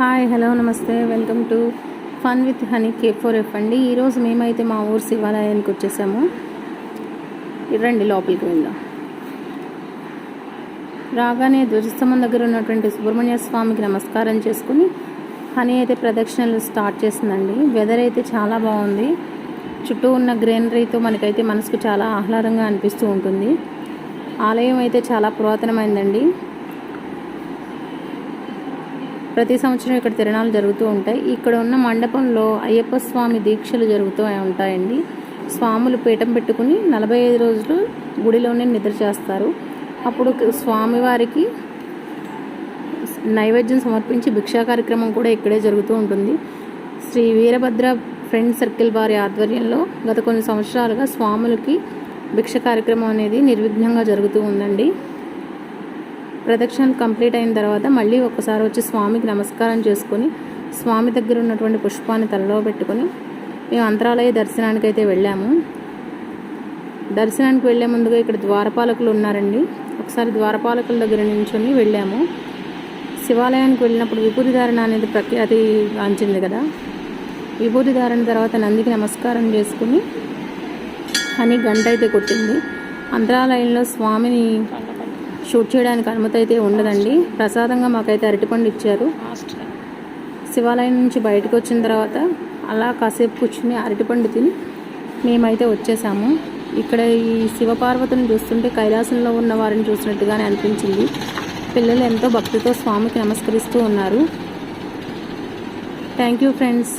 Hi hello నమస్తే. Welcome to fun with Honey K four F అండి. ఈరోజు మేమైతే మా ఊరు శివాలయానికి వచ్చేసాము. రండి లోపలికి వెళ్దాం. రాగానే ధ్వజస్తంభం దగ్గర ఉన్నటువంటి సుబ్రహ్మణ్య స్వామికి నమస్కారం చేసుకుని హనీ అయితే ప్రదక్షిణలు స్టార్ట్ చేసిందండి. వెదర్ అయితే చాలా బాగుంది. చుట్టూ ఉన్న గ్రీనరీతో మనకైతే మనసుకు చాలా ఆహ్లాదంగా అనిపిస్తూ ఉంటుంది. ఆలయం అయితే చాలా పురాతనమైందండి. ప్రతి సంవత్సరం ఇక్కడ తిరణాలు జరుగుతూ ఉంటాయి. ఇక్కడ ఉన్న మండపంలో అయ్యప్ప స్వామి దీక్షలు జరుగుతూ ఉంటాయండి. స్వాములు పీఠం పెట్టుకుని నలభై ఐదు రోజులు గుడిలోనే నిద్ర చేస్తారు. అప్పుడు స్వామివారికి నైవేద్యం సమర్పించి భిక్షా కార్యక్రమం కూడా ఇక్కడే జరుగుతూ ఉంటుంది. శ్రీ వీరభద్ర ఫ్రెండ్ సర్కిల్ వారి ఆధ్వర్యంలో గత కొన్ని సంవత్సరాలుగా స్వాములకి భిక్ష కార్యక్రమం అనేది నిర్విఘ్నంగా జరుగుతూ ఉందండి. ప్రదక్షిణలు కంప్లీట్ అయిన తర్వాత మళ్ళీ ఒకసారి వచ్చి స్వామికి నమస్కారం చేసుకొని స్వామి దగ్గర ఉన్నటువంటి పుష్పాన్ని తలలో పెట్టుకొని మేము అంతరాలయ దర్శనానికి అయితే వెళ్ళాము. దర్శనానికి వెళ్ళే ముందుగా ఇక్కడ ద్వారపాలకులు ఉన్నారండి. ఒకసారి ద్వారపాలకుల దగ్గర నించుని వెళ్ళాము. శివాలయానికి వెళ్ళినప్పుడు విభూతి ధారణ అనేది ప్రఖ్యాతి గాంచింది కదా. విభూతి ధారణ తర్వాత నందికి నమస్కారం చేసుకుని అని గంట అయితే కొట్టింది. అంతరాలయంలో స్వామిని షూట్ చేయడానికి అనుమతి అయితే ఉండదండి. ప్రసాదంగా మాకైతే అరటిపండు ఇచ్చారు. శివాలయం నుంచి బయటకు వచ్చిన తర్వాత అలా కాసేపు కూర్చుని అరటిపండు తిని మేమైతే వచ్చేసాము. ఇక్కడ ఈ శివపార్వతిని చూస్తుంటే కైలాసంలో ఉన్న వారిని చూసినట్టుగానే అనిపించింది. పిల్లలు ఎంతో భక్తితో స్వామికి నమస్కరిస్తూ ఉన్నారు. Thank you friends